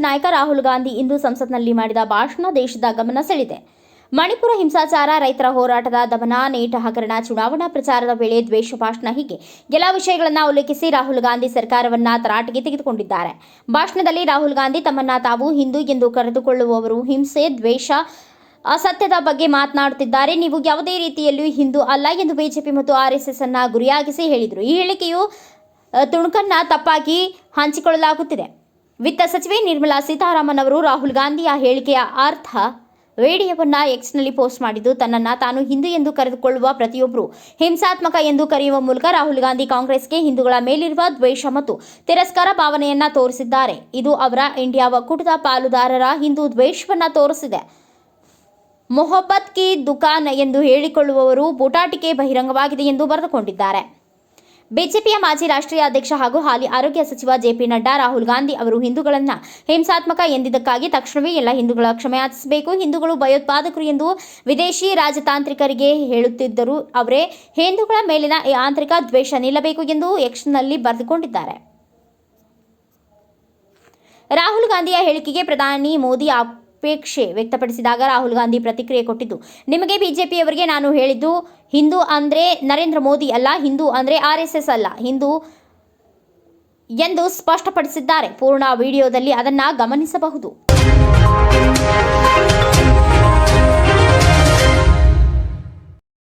ನಾಯಕ ರಾಹುಲ್ ಗಾಂಧಿ ಇಂದು ಸಂಸತ್ನಲ್ಲಿ ಮಾಡಿದ ಭಾಷಣ ದೇಶದ ಗಮನ ಸೆಳೆದಿದೆ. ಮಣಿಪುರ ಹಿಂಸಾಚಾರ, ರೈತರ ಹೋರಾಟದ ದಮನ ನೇಟ ಹಗರಣ, ಚುನಾವಣಾ ಪ್ರಚಾರದ ವೇಳೆ ದ್ವೇಷ ಭಾಷಣ ಹೀಗೆ ಕೆಲ ವಿಷಯಗಳನ್ನು ಉಲ್ಲೇಖಿಸಿ ರಾಹುಲ್ ಗಾಂಧಿ ಸರ್ಕಾರವನ್ನ ತರಾಟೆಗೆ ತೆಗೆದುಕೊಂಡಿದ್ದಾರೆ. ಭಾಷಣದಲ್ಲಿ ರಾಹುಲ್ ಗಾಂಧಿ ತಮ್ಮನ್ನ ತಾವು ಹಿಂದೂ ಎಂದು ಕರೆದುಕೊಳ್ಳುವವರು, ಹಿಂಸೆ, ದ್ವೇಷ, ಅಸತ್ಯದ ಬಗ್ಗೆ ಮಾತನಾಡುತ್ತಿದ್ದಾರೆ. ನೀವು ಯಾವುದೇ ರೀತಿಯಲ್ಲೂ ಹಿಂದೂ ಅಲ್ಲ ಎಂದು ಬಿಜೆಪಿ ಮತ್ತು ಆರ್ಎಸ್ಎಸ್ ಅನ್ನ ಗುರಿಯಾಗಿಸಿ ಹೇಳಿದರು. ಈ ಹೇಳಿಕೆಯು ತುಣುಕನ್ನ ತಪ್ಪಾಗಿ ಹಂಚಿಕೊಳ್ಳಲಾಗುತ್ತಿದೆ. ವಿತ್ತ ಸಚಿವೆ ನಿರ್ಮಲಾ ಸೀತಾರಾಮನ್ ಅವರು ರಾಹುಲ್ ಗಾಂಧಿಯ ಹೇಳಿಕೆಯ ಅರ್ಥ ವಿಡಿಯೋವನ್ನ ಎಕ್ಸ್ನಲ್ಲಿ ಪೋಸ್ಟ್ ಮಾಡಿದ್ದು ತನ್ನನ್ನು ತಾನು ಹಿಂದೂ ಎಂದು ಕರೆದುಕೊಳ್ಳುವ ಪ್ರತಿಯೊಬ್ಬರು ಹಿಂಸಾತ್ಮಕ ಎಂದು ಕರೆಯುವ ಮೂಲಕ ರಾಹುಲ್ ಗಾಂಧಿ ಕಾಂಗ್ರೆಸ್ಗೆ ಹಿಂದೂಗಳ ಮೇಲಿರುವ ದ್ವೇಷ ಮತ್ತು ತಿರಸ್ಕಾರ ಭಾವನೆಯನ್ನ ತೋರಿಸಿದ್ದಾರೆ. ಇದು ಅವರ ಇಂಡಿಯಾ ಒಕ್ಕೂಟದ ಪಾಲುದಾರರ ಹಿಂದೂ ದ್ವೇಷವನ್ನ ತೋರಿಸಿದೆ. ಮೊಹಬ್ಬತ್ ಕಿ ದುಕಾನ್ ಎಂದು ಹೇಳಿಕೊಳ್ಳುವವರು ಬೂಟಾಟಿಕೆ ಬಹಿರಂಗವಾಗಿದೆ ಎಂದು ಬರೆದುಕೊಂಡಿದ್ದಾರೆ. ಬಿಜೆಪಿಯ ಮಾಜಿ ರಾಷ್ಟ್ರೀಯ ಅಧ್ಯಕ್ಷ ಹಾಗೂ ಹಾಲಿ ಆರೋಗ್ಯ ಸಚಿವ ಜೆಪಿ ನಡ್ಡಾ, ರಾಹುಲ್ ಗಾಂಧಿ ಅವರು ಹಿಂದೂಗಳನ್ನ ಹಿಂಸಾತ್ಮಕ ಎಂದಿದ್ದಕ್ಕಾಗಿ ತಕ್ಷಣವೇ ಎಲ್ಲ ಹಿಂದೂಗಳ ಕ್ಷಮೆಯಾಚಿಸಬೇಕು ಹಿಂದೂಗಳು ಭಯೋತ್ಪಾದಕರು ಎಂದು ವಿದೇಶಿ ರಾಜತಾಂತ್ರಿಕರಿಗೆ ಹೇಳುತ್ತಿದ್ದರು. ಅವರೇ ಹಿಂದೂಗಳ ಮೇಲಿನ ಆಂತರಿಕ ದ್ವೇಷ ನಿಲ್ಲಬೇಕು ಎಂದು ಯಕ್ಷನಲ್ಲಿ ಬರೆದುಕೊಂಡಿದ್ದಾರೆ. ರಾಹುಲ್ ಗಾಂಧಿಯ ಹೇಳಿಕೆಗೆ ಪ್ರಧಾನಿ ಮೋದಿ ಅಪೇಕ್ಷೆ ವ್ಯಕ್ತಪಡಿಸಿದಾಗ ರಾಹುಲ್ ಗಾಂಧಿ ಪ್ರತಿಕ್ರಿಯೆ ಕೊಟ್ಟಿದ್ದು. ನಿಮಗೆ ಬಿಜೆಪಿಯವರಿಗೆ ನಾನು ಹೇಳಿದ್ದು, ಹಿಂದೂ ಅಂದರೆ ನರೇಂದ್ರ ಮೋದಿ ಅಲ್ಲ, ಹಿಂದೂ ಅಂದರೆ ಆರ್ ಎಸ್ ಎಸ್ ಅಲ್ಲ. ಹಿಂದೂ ಎಂದು ಸ್ಪಷ್ಟಪಡಿಸಿದ್ದಾರೆ. ಪೂರ್ಣ ವಿಡಿಯೋದಲ್ಲಿ ಅದನ್ನು ಗಮನಿಸಬಹುದು.